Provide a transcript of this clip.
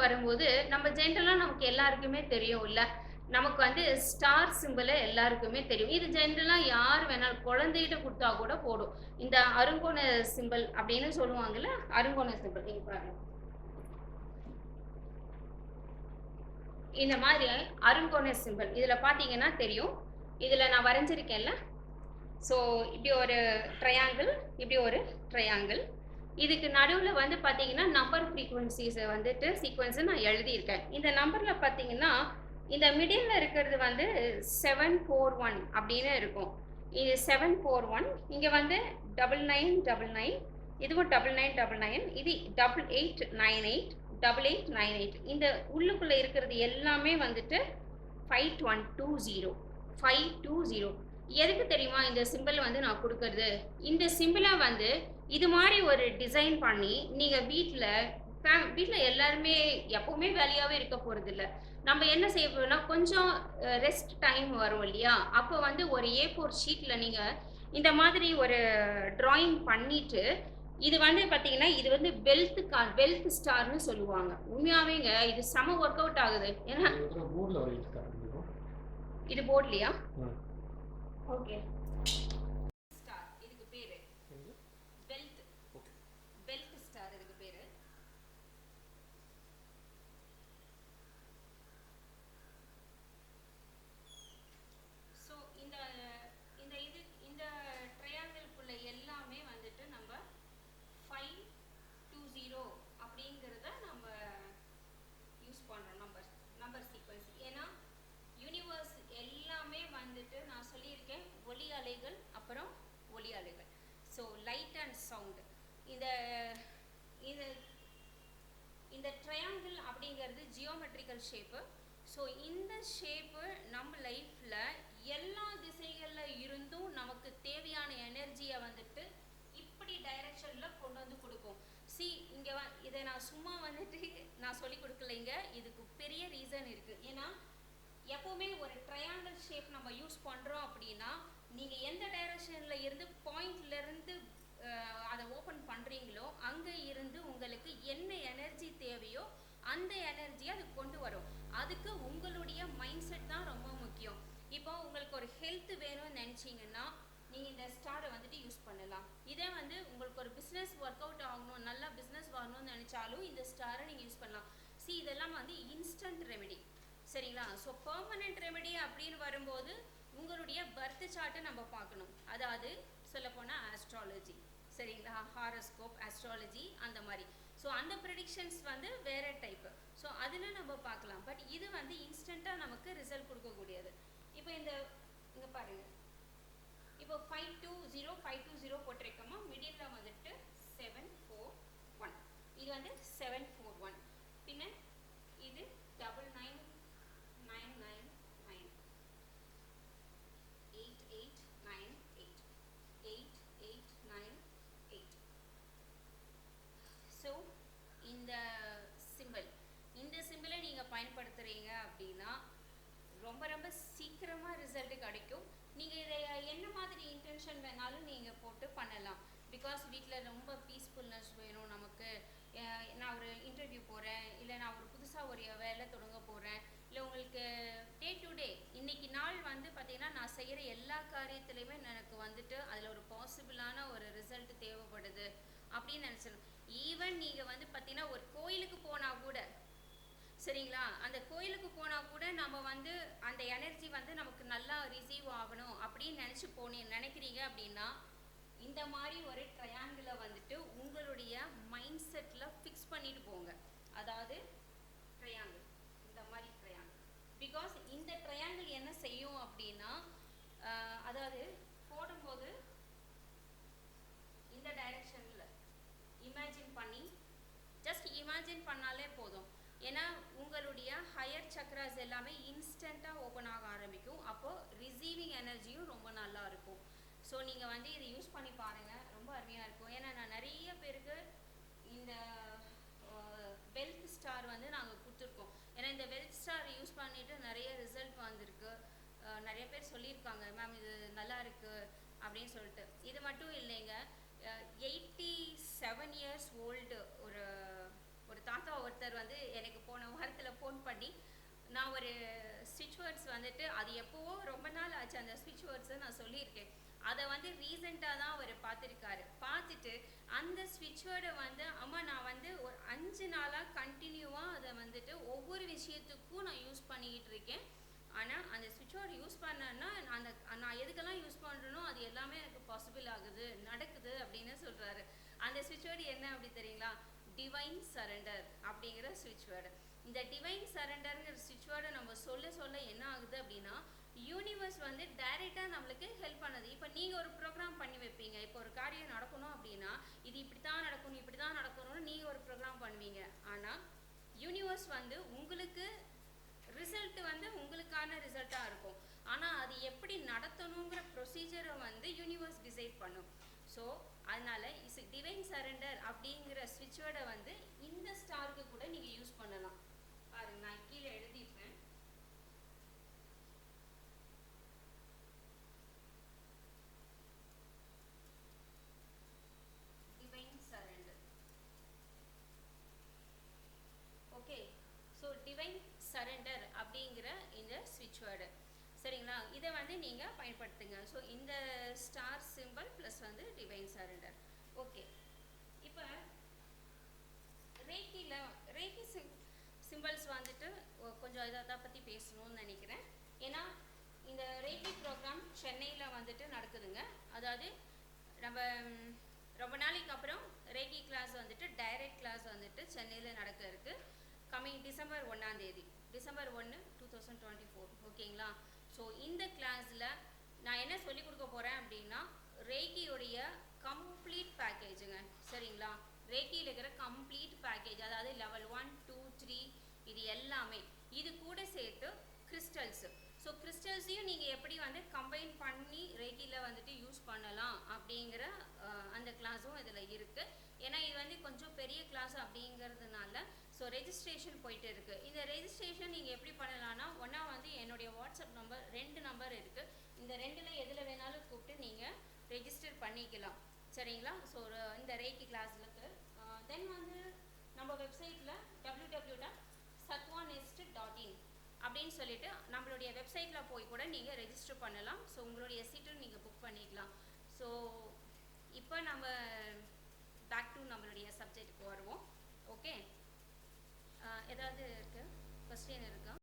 பார்க்கும்போது நம்ம ஜென்ரலாக நமக்கு எல்லாருக்குமே தெரியும் இல்ல நமக்கு வந்து ஸ்டார் சிம்பிளை எல்லாருக்குமே தெரியும். இது ஜென்ரலாக யார் வேணாலும் குழந்தைகிட்ட கொடுத்தா கூட போடும். இந்த அருங்கோண சிம்பிள் அப்படின்னு சொல்லுவாங்கல்ல அருங்கோண சிம்பிள் நீங்க பாருங்க. இந்த மாதிரி அருங்கோண சிம்பிள் இதுல பாத்தீங்கன்னா தெரியும். இதுல நான் வரைஞ்சிருக்கேன்ல. ஸோ இப்படி ஒரு ட்ரையாங்கிள் இப்படி ஒரு ட்ரையாங்கிள் இதுக்கு நடுவில் வந்து பார்த்தீங்கன்னா நம்பர் ஃப்ரீக்குவன்சிஸை வந்துட்டு சீக்வன்ஸை நான் எழுதியிருக்கேன். இந்த நம்பரில் பார்த்தீங்கன்னா இந்த மிடில் இருக்கிறது வந்து செவன் ஃபோர் ஒன் அப்படின்னு இருக்கும். இது செவன் ஃபோர் ஒன் இங்கே வந்து டபுள் நைன் டபுள் நைன் இதுவும் டபுள் நைன் டபுள் நைன் இது double eight nine eight double eight nine eight இந்த உள்ளுக்குள்ளே இருக்கிறது எல்லாமே வந்துட்டு five one two zero five two zero எதுக்கு தெரியுமா இந்த சிம்பிள் வந்து நான் கொடுக்கறது? இந்த சிம்பிளை வந்து இது மாதிரி ஒரு டிசைன் பண்ணி நீங்கள் வீட்டில் ஃபேம் வீட்டில் எல்லாருமே எப்பவுமே வேலையாகவே இருக்க போகிறது இல்லை நம்ம என்ன செய்ய போறோம்னா கொஞ்சம் ரெஸ்ட் டைம் வரும் இல்லையா? அப்போ வந்து ஒரு ஏ ஃபோர் ஷீட்டில் நீங்கள் இந்த மாதிரி ஒரு டிராயிங் பண்ணிட்டு இது வந்து பார்த்தீங்கன்னா இது வந்து வெல்த் கா வெல்த் ஸ்டார்னு சொல்லுவாங்க. உண்மையாவேங்க இது செம ஒர்க் அவுட் ஆகுது. ஏன்னா இது போர்ட்லையா Okay. லைட் அண்ட் சவுண்டு இந்த இது இந்த ட்ரையாங்கிள் அப்படிங்கிறது ஜியோமெட்ரிக்கல் ஷேப்பு ஸோ இந்த ஷேப்பு நம்ம லைஃப்பில் எல்லா திசைகளில் இருந்தும் நமக்கு தேவையான எனர்ஜியை வந்துட்டு இப்படி டைரக்ஷனில் கொண்டு வந்து கொடுக்கும். சி இங்கே வ இதை நான் சும்மா வந்துட்டு நான் சொல்லி கொடுக்கலைங்க. இதுக்கு பெரிய ரீசன் இருக்குது ஏன்னா எப்போவுமே ஒரு ட்ரையாங்கிள் ஷேப் நம்ம யூஸ் பண்ணுறோம் அப்படின்னா நீங்கள் எந்த டைரக்ஷனில் இருந்து பாயிண்ட்லேருந்து அதை ஓப்பன் பண்ணுறீங்களோ அங்கே இருந்து உங்களுக்கு என்ன எனர்ஜி தேவையோ அந்த எனர்ஜியை அது கொண்டு வரும். அதுக்கு உங்களுடைய மைண்ட் செட் தான் ரொம்ப முக்கியம். இப்போ உங்களுக்கு ஒரு ஹெல்த் வேணும்னு நினச்சிங்கன்னா நீங்கள் இந்த ஸ்டாரை வந்துட்டு யூஸ் பண்ணலாம். இதே வந்து உங்களுக்கு ஒரு பிஸ்னஸ் ஒர்க் அவுட் ஆகணும் நல்லா பிஸ்னஸ் வரணும்னு நினச்சாலும் இந்த ஸ்டாரை நீங்கள் யூஸ் பண்ணலாம். சி இதெல்லாம் வந்து இன்ஸ்டன்ட் ரெமெடி சரிங்களா? ஸோ பர்மனெண்ட் ரெமெடி அப்படின்னு வரும்போது உங்களுடைய பர்த் சார்ட்டை நம்ம பார்க்கணும். அதாவது சொல்லப்போனால் ஆஸ்ட்ராலஜி சரிங்களா? ஹாரோஸ்கோப் ஆஸ்ட்ராலஜி அந்த மாதிரி. ஸோ அந்த ப்ரெடிக்ஷன்ஸ் வந்து வேறு டைப்பு ஸோ அதில் நம்ம பார்க்கலாம். பட் இது வந்து இன்ஸ்டண்ட்டாக நமக்கு ரிசல்ட் கொடுக்கக்கூடியது. இப்போ இந்த இங்கே பாருங்கள் இப்போ five two zero five two zero போட்டிருக்கோமா? Middle வந்துட்டு செவன் ஃபோர் ஒன் இது வந்து செவன் ஃபோர் ஒன் பின்ன இது double nine nine nine nine eight eight nine eight eight eight nine eight so இந்த சிம்பிள் இந்த சிம்பிளை நீங்கள் பயன்படுத்துகிறீங்க அப்படின்னா ரொம்ப ரொம்ப சீக்கிரமாக ரிசல்ட் கிடைக்கும். நீங்கள் இதை என்ன மாதிரி இன்டென்ஷன் வேணாலும் நீங்கள் போட்டு பண்ணலாம். பிகாஸ் வீட்டில் ரொம்ப பீஸ்ஃபுல்னஸ் வேணும் நமக்கு. நான் ஒரு இன்டர்வியூ போகிறேன் இல்லை நான் ஒரு புதுசாக ஒரு வேலை தொடங்க போகிறேன் இல்லை உங்களுக்கு டே டு டே இன்னைக்கு நாள் வந்து பார்த்தீங்கன்னா நான் செய்கிற எல்லா காரியத்துலையுமே எனக்கு வந்துட்டு அதில் ஒரு பாசிபிளான ஒரு ரிசல்ட் தேவைப்படுது அப்படின்னு நினச்சிடணும் ஈவன் நீங்கள் வந்து பார்த்தீங்கன்னா ஒரு கோயிலுக்கு போனால் கூட சரிங்களா? அந்த கோயிலுக்கு போனால் கூட நம்ம வந்து அந்த எனர்ஜி வந்து நமக்கு நல்லா ரிசீவ் ஆகணும் அப்படின்னு நினச்சி போனீ நினைக்கிறீங்க அப்படின்னா இந்த மாதிரி ஒரு ட்ரையாங்கிளை வந்துட்டு உங்களுடைய மைண்ட் செட்டில் ஃபிக்ஸ் பண்ணிட்டு போங்க. அதாவது ட்ரையாங்கிள் இந்த மாதிரி ட்ரையாங்கிள் பிகாஸ் இந்த ட்ரையாங்கிள் என்ன செய்யும் அப்படின்னா அதாவது போடும்போது இந்த டைரக்ஷனில் இமேஜின் பண்ணி ஜஸ்ட் இமேஜின் பண்ணாலே போதும். ஏன்னா உங்களுடைய ஹையர் சக்ராஸ் எல்லாமே இன்ஸ்டண்ட்டாக ஓப்பன் ஆக ஆரம்பிக்கும். அப்போது ரிசீவிங் எனர்ஜியும் ரொம்ப நல்லா இருக்கும். ஸோ நீங்கள் வந்து இதை யூஸ் பண்ணி பாருங்கள் ரொம்ப அருமையாக இருக்கும். ஏன்னா நான் நிறைய பேருக்கு இந்த வெல்த் ஸ்டார் வந்து நாங்கள் கொடுத்துருக்கோம். ஏன்னா இந்த வெல்த் ஸ்டார் யூஸ் பண்ணிவிட்டு நிறைய ரிசல்ட் வந்திருக்கு. நிறைய பேர் சொல்லியிருக்காங்க மேம் இது நல்லா இருக்குது அப்படின்னு சொல்லிட்டு. இது மட்டும் இல்லைங்க. எயிட்டி செவன் இயர்ஸ் ஓல்டு ஒரு ஒரு தாத்தா ஒருத்தர் வந்து எனக்கு போன வாரத்தில் ஃபோன் பண்ணி நான் ஒரு ஸ்விட்ச் வேர்ட்ஸ் வந்துட்டு அது எப்போவோ ரொம்ப நாள் ஆச்சு அந்த ஸ்விட்ச் வேர்ட்ஸை நான் சொல்லியிருக்கேன். அதை வந்து ரீசெண்டாக தான் அவர் பார்த்துருக்காரு. பார்த்துட்டு அந்த ஸ்விட்ச் வேர்டை வந்து அம்மா நான் வந்து ஒரு அஞ்சு நாளாக கண்டினியூவாக அதை வந்துட்டு ஒவ்வொரு விஷயத்துக்கும் நான் யூஸ் பண்ணிக்கிட்டு இருக்கேன். ஆனால் அந்த ஸ்விட்ச் வேர்டு யூஸ் பண்ணேன்னா அந்த நான் எதுக்கெல்லாம் யூஸ் பண்ணுறேனோ அது எல்லாமே எனக்கு பாசிபிள் ஆகுது நடக்குது அப்படின்னு சொல்கிறாரு அந்த ஸ்விட்ச் வேர்டு என்ன அப்படி தெரியுங்களா? டிவைன் சரண்டர் அப்படிங்கிற ஸ்விட்ச் வேர்டு இந்த டிவைன் சரண்டர்ங்கிற ஸ்விட்ச் வேர்டை நம்ம சொல்ல சொல்ல என்ன ஆகுது அப்படின்னா யூனிவர்ஸ் வந்து டைரெக்டாக நம்மளுக்கு ஹெல்ப் பண்ணுது. இப்போ நீங்கள் ஒரு ப்ரோக்ராம் பண்ணி வைப்பீங்க. இப்போ ஒரு காரியம் நடக்கணும் அப்படின்னா இது இப்படி தான் நடக்கணும் இப்படி தான் நடக்கணும்னு நீங்கள் ஒரு ப்ரோக்ராம் பண்ணுவீங்க. ஆனால் யூனிவர்ஸ் வந்து உங்களுக்கு ரிசல்ட் வந்து உங்களுக்கான ரிசல்ட்டாக இருக்கும். ஆனால் அது எப்படி நடத்தணுங்கிற ப்ரொசீஜரை வந்து யூனிவர்ஸ் டிசைட் பண்ணும். ஸோ அதனால் இஸ் டிவைன் சரண்டர் அப்படிங்கிற ஸ்விட்ச் வேர்டை வந்து இந்த ஸ்டாருக்கு கூட நீங்கள் யூஸ் பண்ணலாம் பாருங்க நான் கீழே எழுதியிருப்பேன் divine surrender okay so divine surrender அப்படிங்கிற இந்த ஸ்விட்ச் வேர்டு சரிங்களா? இதை வந்து நீங்கள் பயன்படுத்துங்க. ஸோ இந்த ஸ்டார் சிம்பிள் ப்ளஸ் வந்து டிவைன் சரண்டர் ஓகே இப்போ ரேக்கியில் ரேக்கி சிம் சிம்பிள்ஸ் வந்துட்டு கொஞ்சம் இதை தான் பற்றி பேசணும்னு நினைக்கிறேன். ஏன்னா இந்த ரேக்கி ப்ரோக்ராம் சென்னையில் வந்துட்டு நடக்குதுங்க. அதாவது நம்ம ரொம்ப நாளைக்கு அப்புறம் ரேகி கிளாஸ் வந்துட்டு டைரக்ட் கிளாஸ் வந்துட்டு சென்னையில் நடக்க இருக்குது கம்மிங் டிசம்பர் ஒன்றாந்தேதி டிசம்பர் ஒன்று தௌசண்ட் டுவெண்ட்டி ஃபோர் ஓகேங்களா ஸோ இந்த கிளாஸில் நான் என்ன சொல்லி கொடுக்க போகிறேன் அப்படின்னா ரேக்கியோடைய கம்ப்ளீட் பேக்கேஜுங்க சரிங்களா? ரேக்கியில் இருக்கிற கம்ப்ளீட் பேக்கேஜ் அதாவது லெவல் ஒன் டூ த்ரீ இது எல்லாமே. இது கூட சேர்த்து கிறிஸ்டல்ஸு ஸோ கிறிஸ்டல்ஸையும் நீங்கள் எப்படி வந்து கம்பைன் பண்ணி ரேக்கியில் வந்துட்டு யூஸ் பண்ணலாம் அப்படிங்கிற அந்த கிளாஸும் இதில் இருக்குது ஏன்னா இது வந்து கொஞ்சம் பெரிய கிளாஸ் அப்படிங்கிறதுனால ஸோ ரெஜிஸ்ட்ரேஷன் போயிட்டு இருக்குது இந்த ரெஜிஸ்ட்ரேஷன் நீங்கள் எப்படி பண்ண இந்த ரெண்டில் எதில் வேணாலும் கூப்பிட்டு நீங்கள் ரெஜிஸ்டர் பண்ணிக்கலாம். சரிங்களா? ஸோ இந்த ரேக்கி கிளாஸுக்கு தென் வந்து நம்ம வெப்சைட்டில் W W dot Sattva nest dot in அப்படின்னு சொல்லிட்டு நம்மளுடைய வெப்சைட்டில் போய் கூட நீங்கள் ரெஜிஸ்டர் பண்ணலாம். ஸோ உங்களுடைய சீட்டும் நீங்கள் புக் பண்ணிக்கலாம். ஸோ இப்போ நம்ம பேக் டு நம்மளுடைய சப்ஜெக்ட்டுக்கு வருவோம். ஓகே ஏதாவது இருக்கு? கொஸ்டின் இருக்கா?